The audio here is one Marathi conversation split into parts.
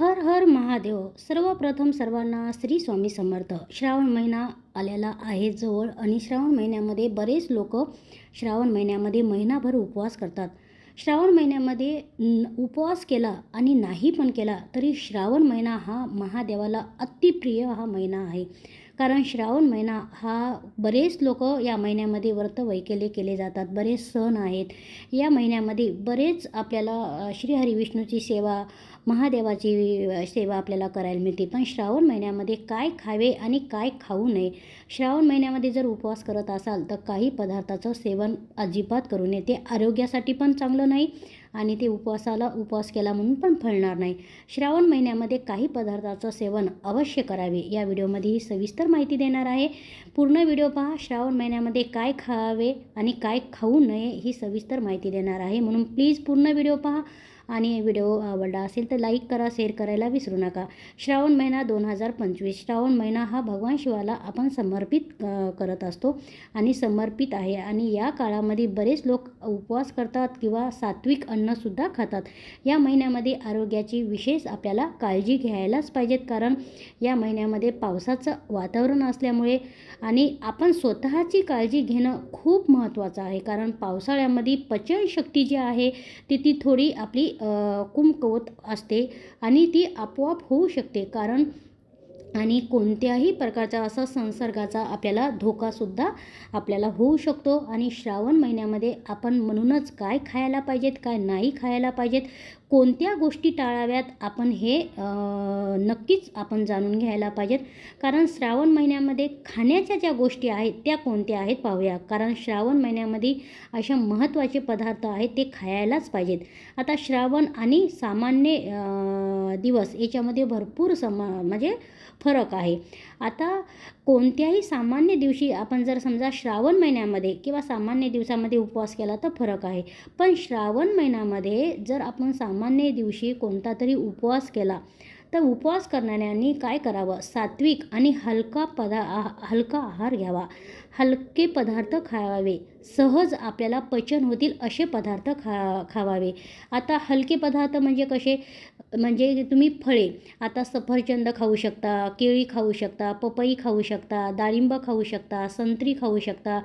हर हर महादेव सर्वप्रथम सर्वांना श्री स्वामी समर्थ. श्रावण महिना आलेला आहे जवळ आणि श्रावण महिन्यामध्ये बरेच लोक श्रावण महिन्यामध्ये महिनाभर उपवास करतात. श्रावण महिन्यामध्ये उपवास केला आणि नाही पण केला तरी श्रावण महिना हा महादेवाला अतिप्रिय हा महिना आहे. कारण श्रावण महिना हा बरेच लोक या महिन्यामध्ये व्रत वैकेले केले जातात बरेच सण आहेत. या महिन्यामध्ये बरेच आपल्याला अ, श्रीहरी विष्णूची सेवा महादेवाची सेवा आपल्याला करायला मिळते. पण श्रावण महिन्यामध्ये काय खावे आणि काय खाऊ नये? श्रावण महिन्यामध्ये जर उपवास करत असाल तर काही पदार्थाचं सेवन अजिबात करू नये. ते आरोग्यासाठी पण चांगलं नाही आणि ते उपवासाला उपवास केला म्हणून पण फळणार नाही. श्रावण महिन्यामध्ये काही पदार्थाचं सेवन अवश्य करावे. या व्हिडिओमध्ये ही सविस्तर माहिती देणार आहे. पूर्ण व्हिडिओ पहा. श्रावण महिन्यामध्ये काय खावे आणि काय खाऊ नये ही सविस्तर माहिती देणार आहे. म्हणून प्लीज पूर्ण व्हिडिओ पहा. आणि व्हिडिओ आवडला असेल तर लाईक करा शेअर करायला विसरू नका. श्रावण महिना दोन हजार पंचवीस. श्रावण महिना हा भगवान शिवाला आपण समर्पित करत असतो आणि समर्पित आहे. आणि या काळामध्ये बरेच लोक उपवास करतात किंवा सात्विक अन्नसुद्धा खातात. या महिन्यामध्ये आरोग्याची विशेष आपल्याला काळजी घ्यायलाच पाहिजेत. कारण या महिन्यामध्ये पावसाचं वातावरण असल्यामुळे आणि आपण स्वतःची काळजी घेणं खूप महत्त्वाचं आहे. कारण पावसाळ्यामध्ये पचनशक्ती जी आहे ती ती थोडी आपली कुमकवत असते आणि ती आपोआप होऊ शकते. कारण आणि कोणत्याही प्रकारचा असा संसर्गाचा आपल्याला धोकासुद्धा आपल्याला होऊ शकतो. आणि श्रावण महिन्यामध्ये आपण म्हणूनच काय खायला पाहिजेत काय नाही खायला पाहिजेत कोणत्या गोष्टी टाळाव्यात आपण हे नक्कीच आपण जाणून घ्यायला पाहिजेत. कारण श्रावण महिन्यामध्ये खाण्याच्या ज्या गोष्टी आहेत त्या कोणत्या आहेत पाहूया. कारण श्रावण महिन्यामध्ये अशा महत्त्वाचे पदार्थ आहेत ते खायलाच पाहिजेत. आता श्रावण आणि सामान्य दिवस याच्यामध्ये भरपूर सम म्हणजे फरक आहे. आता कोणत्याही सामान्य दिवशी आपण जर समजा श्रावण महिन्यामध्ये किंवा सामान्य दिवसामध्ये उपवास केला तर फरक आहे. पण श्रावण महिन्यामध्ये जर आपण सामान्य सामान्य दिवशी कोणता तरी उपवास केला. तर उपवास करणाऱ्यांनी काय करावं? सात्विक आणि हलका पदा आह- हलका आहार घ्यावा. हलके पदार्थ खावावे सहज आपल्याला पचन होतील असे पदार्थ खा खावावे. आता हलके पदार्थ म्हणजे कसे? म्हणजे तुम्ही फळे आता सफरचंद खाऊ शकता केळी खाऊ शकता पपई खाऊ शकता डाळिंब खाऊ शकता संत्री खाऊ शकता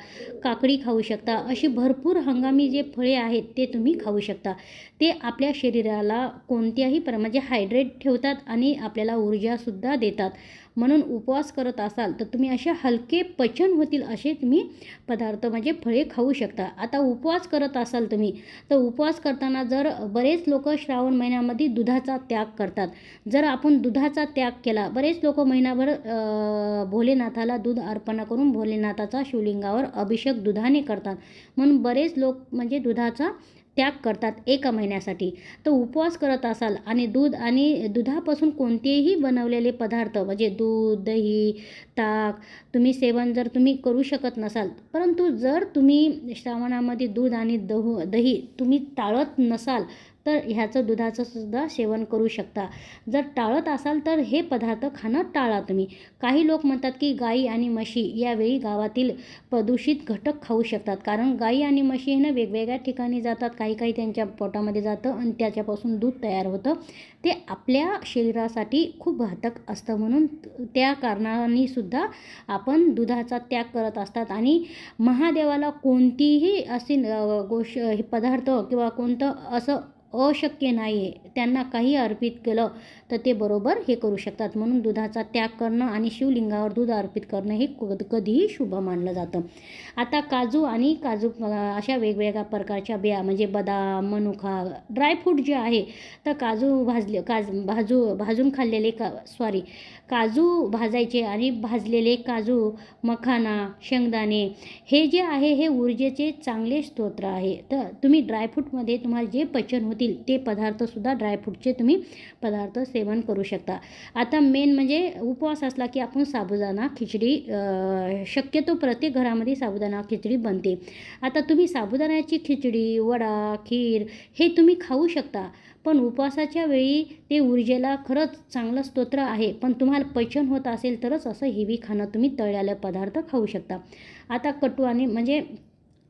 काकडी खाऊ शकता अशी भरपूर हंगामी जे फळे आहेत ते तुम्ही खाऊ शकता. ते आपल्या शरीराला कोणत्याही प्र म्हणजे हायड्रेट ठेवतात आणि आपल्याला ऊर्जासुद्धा देतात. म्हणून उपवास करत असाल तर तुम्ही असे हलके पचन होतील असे तुम्ही पदार्थ म्हणजे फळे खाऊ शकता. आता उपवास करत असाल तुम्ही तर उपवास करताना जर बरेच लोक श्रावण महिन्यामध्ये दुधाचा त्याग करतात. जर आपण दुधाचा त्याग केला बरेच लोक महिनाभर भोलेनाथाला दूध अर्पण करून भोलेनाथाचा शिवलिंगावर अभिषेक दुधाने करतात. म्हणून बरेच लोक म्हणजे दुधाचा त्याग करतात एका महिन्यासाठी. तर उपवास करत असाल आणि दूध आणि दुधापासून कोणतेही बनवलेले पदार्थ म्हणजे दूध दही ताक तुम्ही सेवन जर तुम्ही करू शकत नसाल परंतु जर तुम्ही श्रावणामध्ये दूध आणि दहू दही तुम्ही टाळत नसाल तर ह्याचं दुधाचं सुद्धा सेवन करू शकता. जर टाळत असाल तर हे पदार्थ खाणं टाळा तुम्ही. काही लोक म्हणतात की गाई आणि म्हशी यावेळी गावातील प्रदूषित घटक खाऊ शकतात. कारण गाई आणि म्हशी हे ना वेगवेगळ्या ठिकाणी जातात काही काही त्यांच्या पोटामध्ये जातं आणि त्याच्यापासून दूध तयार होतं. ते आपल्या शरीरासाठी खूप घातक असतं म्हणून त्या कारणाने सुद्धा आपण दुधाचा त्याग करत असतात. आणि महादेवाला कोणतीही अशी गोष्ट हे पदार्थ किंवा कोणतं असं अशक्य नाही आहे त्यांना काही अर्पित केलं तर ते बरोबर हे करू शकतात. म्हणून दुधाचा त्याग करणं आणि शिवलिंगावर दूध अर्पित करणं हे कधीही शुभ मानलं जातं. आता काजू आणि काजू अशा वेगवेगळ्या प्रकारच्या बिया म्हणजे बदाम मनुका ड्रायफ्रूट जे आहे तर काजू भाजले काज भाजू भाजून खाल्लेले का सॉरी काजू भाजायचे आणि भाजलेले काजू मखाना शेंगदाणे हे जे आहे हे ऊर्जेचे चांगले स्तोत्र आहे. तर तुम्ही ड्रायफ्रूटमध्ये तुम्हाला जे पचन होतील ते पदार्थसुद्धा ड्रायफ्रूटचे तुम्ही पदार्थ सेवन करू शकता. आता मेन म्हणजे उपवास असला की आपण साबुदाणा खिचडी शक्यतो प्रत्येक घरामध्ये साबुदाणा खिचडी बनते. आता तुम्ही साबुदाण्याची खिचडी वडा खीर हे तुम्ही खाऊ शकता. पण उपवासाच्या वेळी ते ऊर्जेला खरंच चांगलं स्तोत्र आहे. पण तुम्हाला पचन होत असेल तरच असं हेवी खाणं तुम्ही तळलेलं पदार्थ खाऊ शकता. आता कटू आणि म्हणजे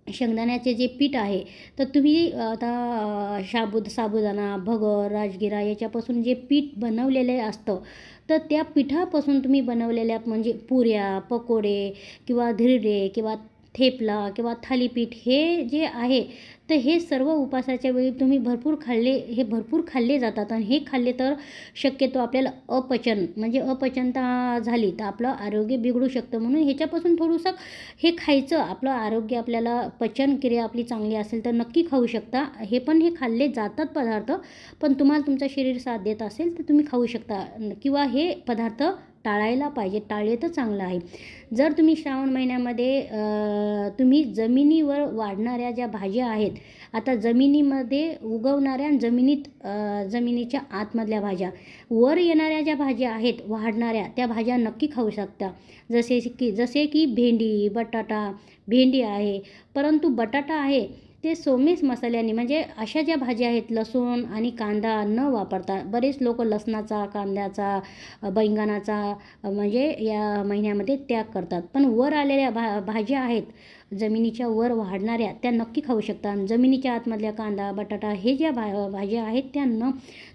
शेंगदाण्याचे जे पीठ आहे तर तुम्ही आता अ, साबुदाणा भगर राजगिरा याच्यापासून जे पीठ बनवलेले असतं तर त्या पिठापासून तुम्ही बनवलेल्या म्हणजे पुऱ्या पकोडे किंवा धिरडे किंवा थेपला किंवा थालीपीठ हे जे आहे तर हे सर्व उपासाच्या वेळी तुम्ही भरपूर खाल्ले हे भरपूर खाल्ले जातात. आणि हे खाल्ले तर शक्यतो आपल्याला अपचन म्हणजे अपचनता झाली तर आपलं आरोग्य बिघडू शकतं. म्हणून ह्याच्यापासून थोडंसं हे खायचं. आपलं आरोग्य आपल्याला पचनक्रिया आपली चांगली असेल तर नक्की खाऊ शकता. हे पण हे खाल्ले जातात पदार्थ पण तुम्हाला तुमचं शरीर साथ देत असेल तर तुम्ही खाऊ शकता. किंवा हे पदार्थ टाळायला पाहिजे टाळले तर चांगलं आहे. जर तुम्ही श्रावण महिन्यामध्ये तुम्ही जमिनीवर वाढणाऱ्या ज्या भाज्या आहेत आता जमिनीमध्ये उगवणाऱ्या जमिनीत जमिनीच्या आतमधल्या भाज्या वर येणाऱ्या ज्या भाज्या आहेत वाढणाऱ्या त्या भाज्या नक्की खाऊ शकता. जसे की जसे की भेंडी बटाटा भेंडी आहे परंतु बटाटा आहे ते सोमेस मसाल्याने म्हणजे अशा ज्या भाज्या आहेत लसूण आणि कांदा न वापरता बरेच लोक लसणाचा कांद्याचा बैंगणाचा म्हणजे या महिन्यामध्ये त्याग करतात. पण वर आलेल्या भा भाज्या आहेत जमिनीच्या वर वाढणाऱ्या त्या नक्की खाऊ शकता. जमिनीच्या आतमधल्या कांदा बटाटा हे ज्या भा भाज्या आहेत त्या न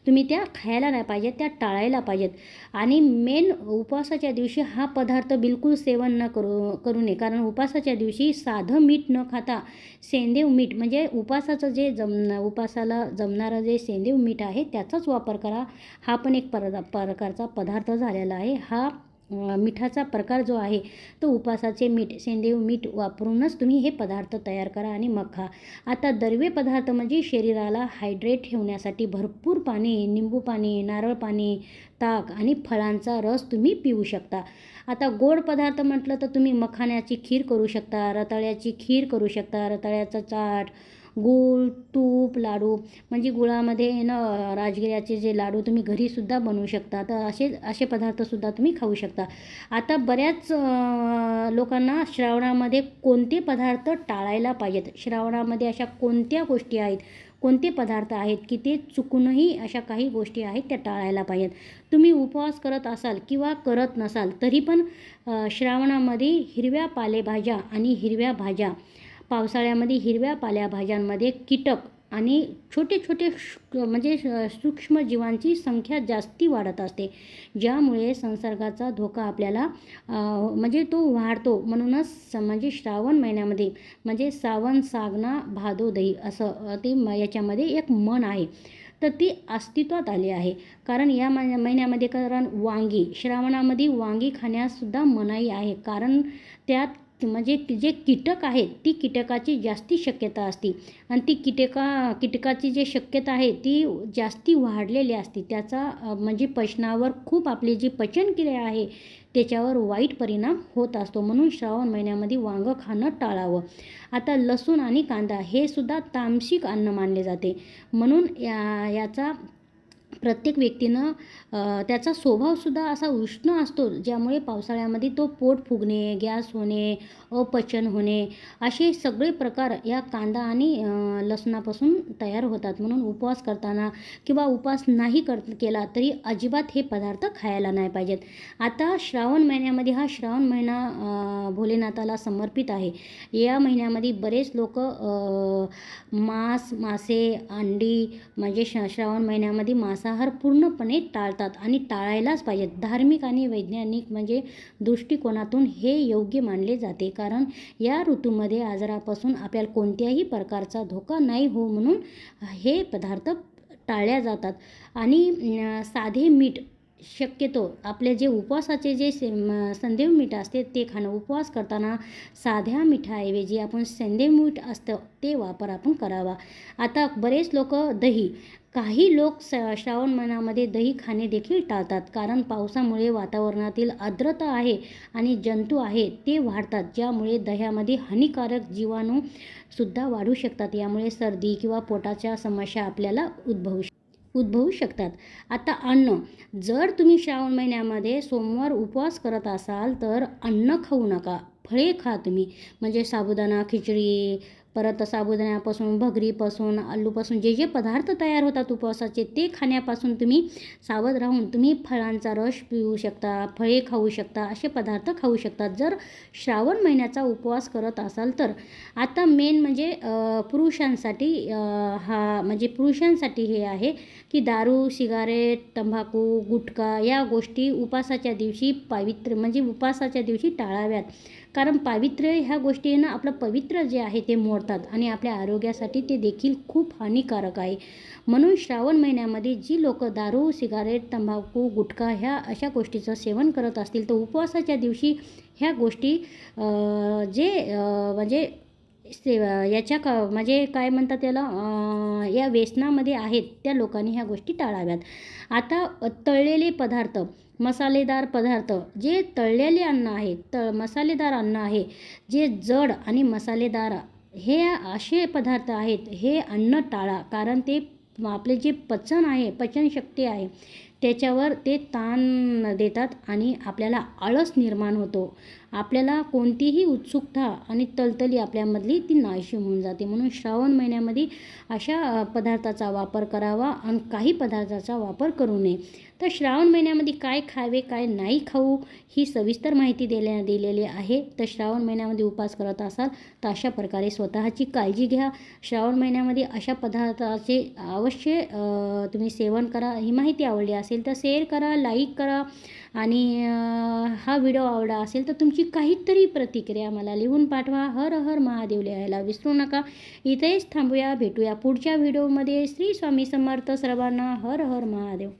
तुम्ही त्या खायला नाही पाहिजेत त्या टाळायला पाहिजेत. आणि मेन उपवासाच्या दिवशी हा पदार्थ बिलकुल सेवन न करू करू नये. कारण उपवासाच्या दिवशी साधं मीठ न खाता सेंदेव मीठ म्हणजे उपासाचं जे जम उपासाला जमणारं जे सेंदेव मीठ आहे त्याचाच वापर करा. हा पण एक पर प्रकारचा पदार्थ झालेला आहे. हा मिठाचा प्रकार जो आहे तो उपासाचे मीठ सेंदेव मीठ वापरूनच तुम्ही हे पदार्थ तयार करा आणि मग खा. आता दर्वे पदार्थ म्हणजे शरीराला हायड्रेट ठेवण्यासाठी भरपूर पाणी निंबू पाणी नारळ पाणी ताक आणि फळांचा रस तुम्ही पिऊ शकता. आता गोड पदार्थ म्हटलं तर तुम्ही मखाण्याची खीर करू शकता रताळ्याची खीर करू शकता रताळ्याचा चाट गूळ तूप लाडू. म्हणजे गुळामध्ये न राजगिऱ्याचे जे लाडू तुम्ही घरीसुद्धा बनवू शकता. तर असे असे पदार्थसुद्धा तुम्ही खाऊ शकता. आता बऱ्याच लोकांना श्रावणामध्ये कोणते पदार्थ टाळायला पाहिजेत? श्रावणामध्ये अशा कोणत्या गोष्टी आहेत? कोणते पदार्थ आहेत की ते चुकूनही अशा काही गोष्टी आहेत त्या टाळायला पाहिजेत? तुम्ही उपवास करत असाल किंवा करत नसाल तरी पण श्रावणामध्ये हिरव्या पालेभाज्या आणि हिरव्या भाज्या पावसाळ्यामध्ये हिरव्या पाल्याभाज्यांमध्ये कीटक आणि छोटे छोटे श- म्हणजे सूक्ष्मजीवांची सूक्ष्म जीवांची संख्या जास्ती वाढत असते. ज्यामुळे संसर्गाचा धोका आपल्याला म्हणजे तो वाढतो म्हणूनच स- म्हणजे श्रावण महिन्यामध्ये म्हणजे सावन सागना भादो दही असं ते म- याच्यामध्ये एक मन आहे. तर ती अस्तित्वात आली आहे. कारण या महिन्यामध्ये कारण वांगी श्रावणामध्ये वांगी खाण्याससुद्धा मनाई आहे. कारण त्यात म्हणजे जे कीटक आहेत ती कीटकाची जास्ती शक्यता असते. आणि ती कीटका कीटकाची जी शक्यता आहे ती जास्ती वाढलेली असते. त्याचा म्हणजे पचनावर खूप आपली जी पचनक्रिया आहे त्याच्यावर वाईट परिणाम होत असतो. म्हणून श्रावण महिन्यामध्ये वांगं खाणं टाळावं. आता लसूण आणि कांदा हे सुद्धा तामसिक अन्न मानले जाते. म्हणून या याचा प्रत्येक व्यक्तीनं त्याचा स्वभावसुद्धा असा उष्ण असतो ज्यामुळे पावसाळ्यामध्ये तो पोट फुगणे गॅस होणे अपचन होणे असे सगळे प्रकार या कांदा आणि लसणापासून तयार होतात. म्हणून उपवास करताना किंवा उपवास नाही कर केला तरी अजिबात हे पदार्थ खायला नाही पाहिजेत. आता श्रावण महिन्यामध्ये हा श्रावण महिना भोलेनाथाला समर्पित आहे. या महिन्यामध्ये बरेच लोक मांस मासे अंडी म्हणजे श श्रावण महिन्यामध्ये मांसाहार पूर्णपणे टाळतात आणि टाळायलाच पाहिजेत. धार्मिक आणि वैज्ञानिक म्हणजे दृष्टिकोनातून हे योग्य मानले जाते. कारण या ऋतूमध्ये आजारापासून आपल्याला कोणत्याही प्रकारचा धोका नाही हो म्हणून हे पदार्थ टाळल्या जातात. आणि साधे मीठ शक्यतो आपले जे उपवासाचे जे से संदेव मीठ असते ते खाणं. उपवास करताना साध्या मिठाऐवजी आपण संदेव मीठ असतं ते वापर आपण करावा. आता बरेच लोक दही काही लोक स श्रावण महिन्यामध्ये दही खाणे देखील टाळतात. कारण पावसामुळे वातावरणातील आर्द्रता आहे आणि जंतू आहे ते वाढतात ज्यामुळे दह्यामध्ये हानिकारक जीवाणूसुद्धा वाढू शकतात. यामुळे सर्दी किंवा पोटाच्या समस्या आपल्याला उद्भवू शक उद्भवू शकतात. आता अन्न. जर तुम्ही श्रावण महिन्यामध्ये सोमवार उपवास करत असाल तर अन्न खाऊ नका. फळे खा तुम्ही. म्हणजे साबुदाणा खिचडी परत साबुदाण्यापासून भगरीपासून आलूपासून जे जे पदार्थ तयार होतात उपवासाचे ते खाण्यापासून तुम्ही सावध राहून तुम्ही फळांचा रस पिऊ शकता फळे खाऊ शकता असे पदार्थ खाऊ शकतात जर श्रावण महिन्याचा उपवास करत असाल तर आता मेन म्हणजे पुरुषांसाठी हा म्हणजे पुरुषांसाठी हे आहे की दारू सिगारेट तंबाखू गुटखा या गोष्टी उपासाच्या दिवशी पावित्र्य म्हणजे उपासाच्या दिवशी टाळाव्यात. कारण पावित्र्य ह्या गोष्टी ना आपलं पवित्र जे आहे ते मोडतात आणि आपल्या आरोग्यासाठी ते देखील खूप हानिकारक आहे. म्हणून श्रावण महिन्यामध्ये जी लोक दारू सिगारेट तंबाखू गुटखा ह्या अशा गोष्टीचं सेवन करत असतील तर उपवासाच्या दिवशी ह्या गोष्टी जे म्हणजे से याच्या का म्हणजे काय म्हणतात त्याला या व्यसनामध्ये आहेत त्या लोकांनी ह्या गोष्टी टाळाव्यात. आता तळलेले पदार्थ मसालेदार पदार्थ जे तळलेले अन्न आहे त मसालेदार अन्न आहे जे जड आणि मसालेदार हे असे पदार्थ आहेत हे अन्न टाळा कारण ते आपले जे पचन आहे पचनशक्ती आहे त्याच्यावर ते ताण देतात आणि आपल्याला आळस निर्माण होतो. आपल्याला कोणतीही उत्सुकता आणि तलतली आपल्यामधली ती नाहीशी होऊन जाते. म्हणून श्रावण महिन्यामध्ये अशा पदार्थाचा वापर करावा आणि काही पदार्थाचा वापर करू नये. तर श्रावण महिन्यामध्ये काय खावे काय नाही खाऊ ही सविस्तर माहिती दिल्या दिलेली आहे. तर श्रावण महिन्यामध्ये उपास करत असाल तर अशा प्रकारे स्वतःची काळजी घ्या. श्रावण महिन्यामध्ये अशा पदार्थाचे अवश्य तुम्ही सेवन करा. ही माहिती आवडली असेल तर शेअर करा लाईक करा. आणि हा व्हिडिओ आवडला असेल तर तुमची काहीतरी प्रतिक्रिया मला लिहून पाठवा. हर हर महादेव लिहायला विसरू नका. इथेच थांबूया. भेटूया पुढच्या व्हिडिओमध्ये श्री स्वामी समर्थ सर्वांना. हर हर महादेव.